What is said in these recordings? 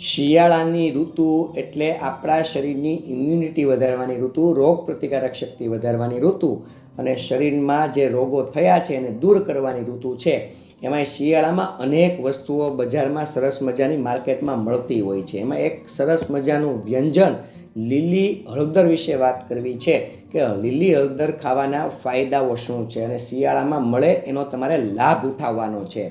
શિયાળાની ઋતુ એટલે આપણા શરીરની ઇમ્યુનિટી વધારવાની ઋતુ, રોગ પ્રતિકારક શક્તિ વધારવાની ઋતુ અને શરીરમાં જે રોગો થયા છે એને દૂર કરવાની ઋતુ છે. એમાં શિયાળામાં અનેક વસ્તુઓ બજારમાં સરસ મજાની માર્કેટમાં મળતી હોય છે. એમાં એક સરસ મજાનું વ્યંજન લીલી હળદર વિશે વાત કરવી છે કે લીલી હળદર ખાવાના ફાયદાઓ શું છે અને શિયાળામાં મળે એનો તમારે લાભ ઉઠાવવાનો છે.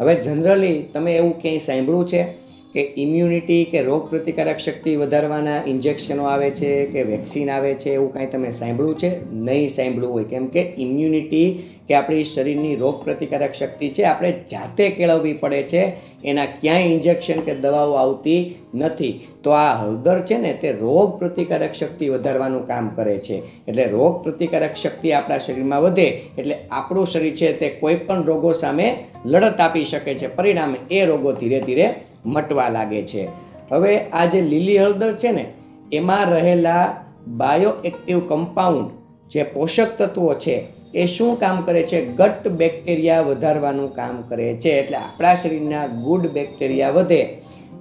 હવે જનરલી તમે એવું ક્યાંય સાંભળ્યું છે? કે ઇમ્યુનિટી કે રોગ પ્રતિકારક શક્તિ વધારવાના ઇન્જેક્શનો આવે છે કે વેક્સિન આવે છે એવું કાંઈ તમે સાંભળ્યું છે? નહીં સાંભળ્યું હોય. કેમ કે ઇમ્યુનિટી કે આપણી શરીરની રોગ પ્રતિકારક શક્તિ છે, આપણે જાતે કેળવવી પડે છે. એના ક્યાંય ઇન્જેક્શન કે દવાઓ આવતી નથી. તો આ હળદર છે ને તે રોગ પ્રતિકારક શક્તિ વધારવાનું કામ કરે છે. એટલે રોગ પ્રતિકારક શક્તિ આપણા શરીરમાં વધે એટલે આપણું શરીર છે તે કોઈ પણ રોગો સામે લડત આપી શકે છે. પરિણામે એ રોગો ધીરે ધીરે મટવા લાગે છે. હવે આ જે લીલી હળદર છે ને, એમાં રહેલા બાયો એક્ટિવ કમ્પાઉન્ડ જે પોષક તત્વો છે, એ શું કામ કરે છે? ગટ બેક્ટેરિયા વધારવાનું કામ કરે છે. એટલે આપણા શરીરના ગુડ બેક્ટેરિયા વધે.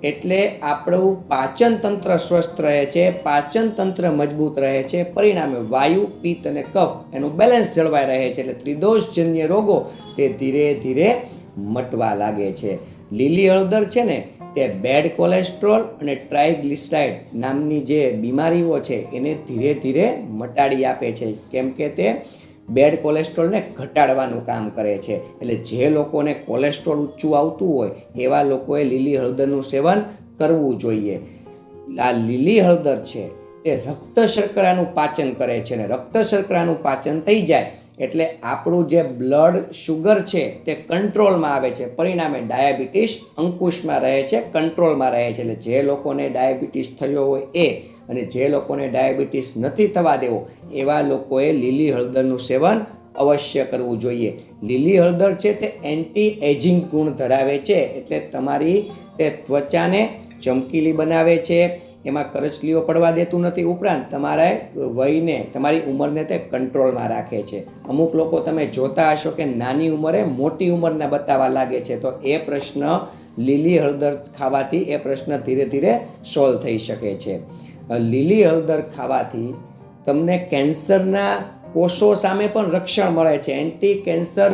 એટલે આપણું પાચન તંત્ર સ્વસ્થ રહે છે, પાચન તંત્ર મજબૂત રહે છે. પરિણામે વાયુ, પિત્ત અને કફ એનું બેલેન્સ જળવાઈ રહે છે. એટલે ત્રિદોષજન્ય રોગો તે ધીરે ધીરે મટવા લાગે છે. લીલી હળદર છે ને, તે બેડ કોલેસ્ટ્રોલ અને ટ્રાયગ્લિસરાઇડ નામની જે બીમારીઓ છે, એને ધીરે ધીરે મટાડી આપે છે. કેમ કે તે બેડ કોલેસ્ટ્રોલને ઘટાડવાનું કામ કરે છે. એટલે જે લોકોને કોલેસ્ટ્રોલ ઊંચું આવતું હોય, એવા લોકોએ લીલી હળદરનું સેવન કરવું જોઈએ. આ લીલી હળદર છે, તે રક્ત શર્કરાનું પાચન કરે છે અને રક્ત શર્કરાનું પાચન થઈ જાય એટલે આપણું જે બ્લડ શુગર છે તે કંટ્રોલમાં આવે છે. પરિણામે ડાયાબિટીસ અંકુશમાં રહે છે કંટ્રોલમાં રહે છે. એટલે જે લોકોને ડાયાબિટીસ થયો હોય એ અને જે લોકોને ડાયાબિટીસ નથી થવા દેવો, એવા લોકોએ લીલી હળદરનું સેવન અવશ્ય કરવું જોઈએ. લીલી હળદર છે તે એન્ટી એજિંગ ગુણ ધરાવે છે. એટલે તમારી તે ત્વચાને ચમકીલી બનાવે છે એમાં કરચલીઓ પડવા દેતું નથી ઉપરાંત તમારા વયને, તમારી ઉંમરને તે કંટ્રોલમાં રાખે છે. અમુક લોકો તમે જોતા હશો કે નાની ઉંમરે મોટી ઉંમરના બતાવવા લાગે છે. તો એ પ્રશ્ન લીલી હળદર ખાવાથી એ પ્રશ્ન ધીરે ધીરે સોલ્વ થઈ શકે છે. લીલી હળદર ખાવાથી તમને કેન્સરના કોષો સામે પણ રક્ષણ મળે છે. એન્ટી કેન્સર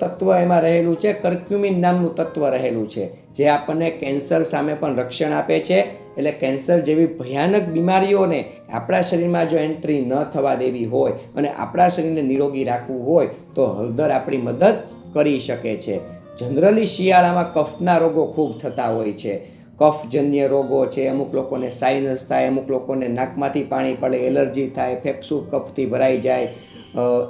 તત્વ એમાં રહેલું છે કર્ક્યુમિન નામનું તત્વ રહેલું છે, જે આપણને કેન્સર સામે પણ રક્ષણ આપે છે. એટલે કેન્સર જેવી ભયાનક બીમારીઓને આપણા શરીરમાં જો એન્ટ્રી ન થવા દેવી હોય અને આપણા શરીરને નિરોગી રાખવું હોય, તો હળદર આપણી મદદ કરી શકે છે. જનરલી શિયાળામાં કફના રોગો ખૂબ થતા હોય છે. કફજન્ય રોગો છે, અમુક લોકોને સાઇનસ થાય, અમુક લોકોને નાકમાંથી પાણી પડે, એલર્જી થાય, ફેફસું કફથી ભરાઈ જાય.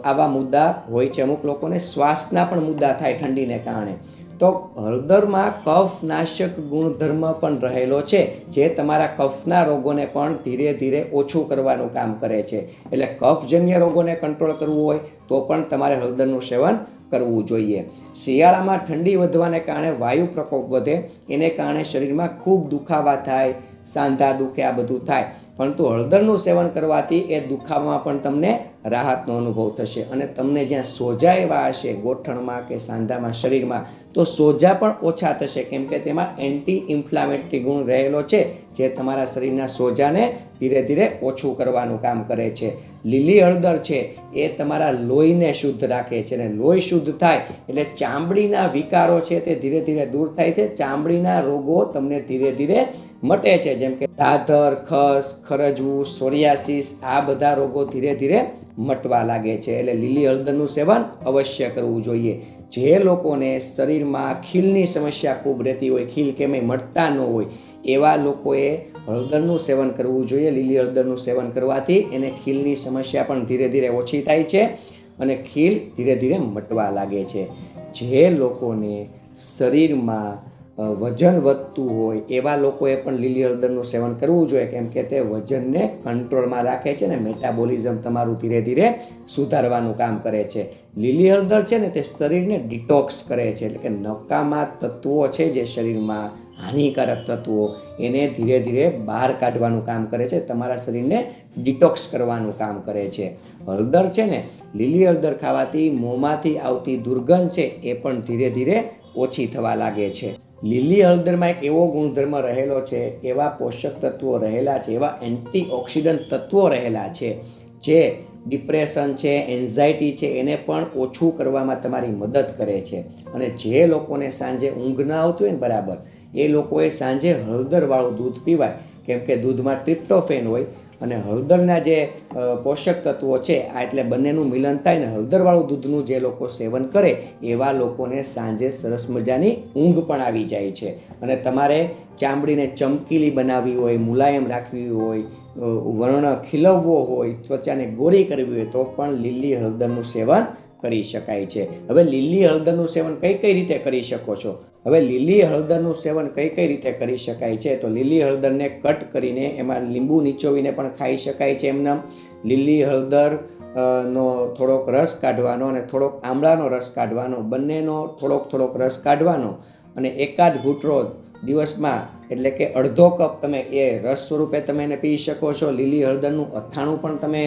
આવા મુદ્દા હોય છે. અમુક લોકોને શ્વાસના પણ મુદ્દા થાય ઠંડીને કારણે. તો હળદરમાં કફનાશક ગુણધર્મ પણ રહેલો છે, જે તમારા કફના રોગોને પણ ધીરે ધીરે ઓછું કરવાનું કામ કરે છે. એટલે કફજન્ય રોગોને કંટ્રોલ કરવું હોય, તો પણ તમારે હળદરનું સેવન કરવું જોઈએ. શિયાળામાં ઠંડી વધવાને કારણે વાયુ પ્રકોપ વધે. એને કારણે શરીરમાં ખૂબ દુખાવા થાય, સાંધા દુખે, આ બધું થાય. પરંતુ હળદરનું સેવન કરવાથી એ દુખાવામાં પણ તમને રાહતનો અનુભવ થશે અને તમને જ્યાં સોજા એવા હશે ગોઠણમાં કે સાંધામાં શરીરમાં, તો સોજા પણ ઓછા થશે. કેમ કે તેમાં એન્ટી ઇન્ફ્લામેટરી ગુણ રહેલો છે, જે તમારા શરીરના સોજાને ધીરે ધીરે ઓછું કરવાનું કામ કરે છે. લીલી હળદર છે, એ તમારા લોહીને શુદ્ધ રાખે છે અને લોહી શુદ્ધ થાય એટલે ચામડીના વિકારો છે તે ધીરે ધીરે દૂર થાય છે. ચામડીના રોગો તમને ધીરે ધીરે મટે છે, જેમ કે દાદર ખસ ખરજવું, સોરિયાસિસ, આ બધા રોગો ધીરે ધીરે મટવા લાગે છે. એટલે લીલી હળદરનું સેવન અવશ્ય કરવું જોઈએ. જે લોકોને શરીરમાં ખીલની સમસ્યા ખૂબ રહેતી હોય, ખીલ કેમેય મટતા ન હોય, એવા લોકોએ હળદરનું સેવન કરવું જોઈએ. લીલી હળદરનું સેવન કરવાથી એને ખીલની સમસ્યા પણ ધીરે ધીરે ઓછી થાય છે અને ખીલ ધીરે ધીરે મટવા લાગે છે. જે લોકોને શરીરમાં વજન વધતું હોય, એવા લોકોએ પણ લીલી હળદરનું સેવન કરવું જોઈએ, કેમ કે તે વજનને કંટ્રોલમાં રાખે છે ને મેટાબોલિઝમ તમારું ધીરે ધીરે સુધારવાનું કામ કરે છે. લીલી હળદર છે ને તે શરીરને ડિટોક્સ કરે છે, એટલે કે નકામા તત્વો છે જે શરીરમાં હાનિકારક તત્વો, એને ધીરે ધીરે બહાર કાઢવાનું કામ કરે છે, તમારા શરીરને ડિટોક્સ કરવાનું કામ કરે છે. હળદર છે ને લીલી હળદર ખાવાથી મોંમાંથી આવતી દુર્ગંધ છે, એ પણ ધીરે ધીરે ઓછી થવા લાગે છે. લીલી હળદરમાં એક એવો ગુણધર્મ રહેલો છે, એવા પોષક તત્વો રહેલા છે, એવા એન્ટીઓક્સિડન્ટ તત્વો રહેલા છે, જે ડિપ્રેશન છે, એન્ઝાયટી છે, એને પણ ઓછું કરવામાં તમારી મદદ કરે છે. અને જે લોકોને સાંજે ઊંઘ ના આવતી હોય ને બરાબર, એ લોકોએ સાંજે હળદરવાળું દૂધ પીવાય. કેમ કે દૂધમાં ટ્રિપ્ટોફેન હોય અને હળદરના જે પોષક તત્વો છે, આ એટલે બંનેનું મિલન થાય ને હળદરવાળું દૂધનું જે લોકો સેવન કરે, એવા લોકોને સાંજે સરસ મજાની ઊંઘ પણ આવી જાય છે. અને તમારે ચામડીને ચમકીલી બનાવવી હોય, મુલાયમ રાખવી હોય વર્ણ ખીલવવો હોય, ત્વચાને ગોરી કરવી હોય, તો પણ લીલી હળદરનું સેવન કરી શકાય છે. હવે લીલી હળદરનું સેવન કઈ કઈ રીતે કરી શકો છો? હવે લીલી હળદરનું સેવન કઈ કઈ રીતે કરી શકાય છે? તો લીલી હળદરને કટ કરીને એમાં લીંબુ નીચોવીને પણ ખાઈ શકાય છે એમના લીલી હળદર નો થોડોક રસ કાઢવાનો અને થોડોક આમળાનો રસ કાઢવાનો. બંનેનો થોડોક થોડોક રસ કાઢવાનો અને એકાદ ઘૂંટરો દિવસમાં, એટલે કે અડધો કપ તમે એ રસ સ્વરૂપે તમે એને પી શકો છો. લીલી હળદરનું અથાણું પણ તમે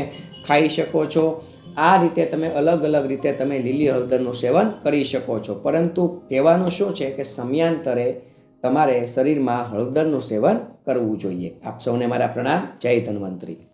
ખાઈ શકો છો. આ રીતે તમે અલગ અલગ રીતે તમે લીલી હળદરનું સેવન કરી શકો છો. પરંતુ કહેવાનું શું છે કે સમયાંતરે તમારે શરીરમાં હળદરનું સેવન કરવું જોઈએ. આપ સૌને મારા પ્રણામ. જય ધન્વંતરી.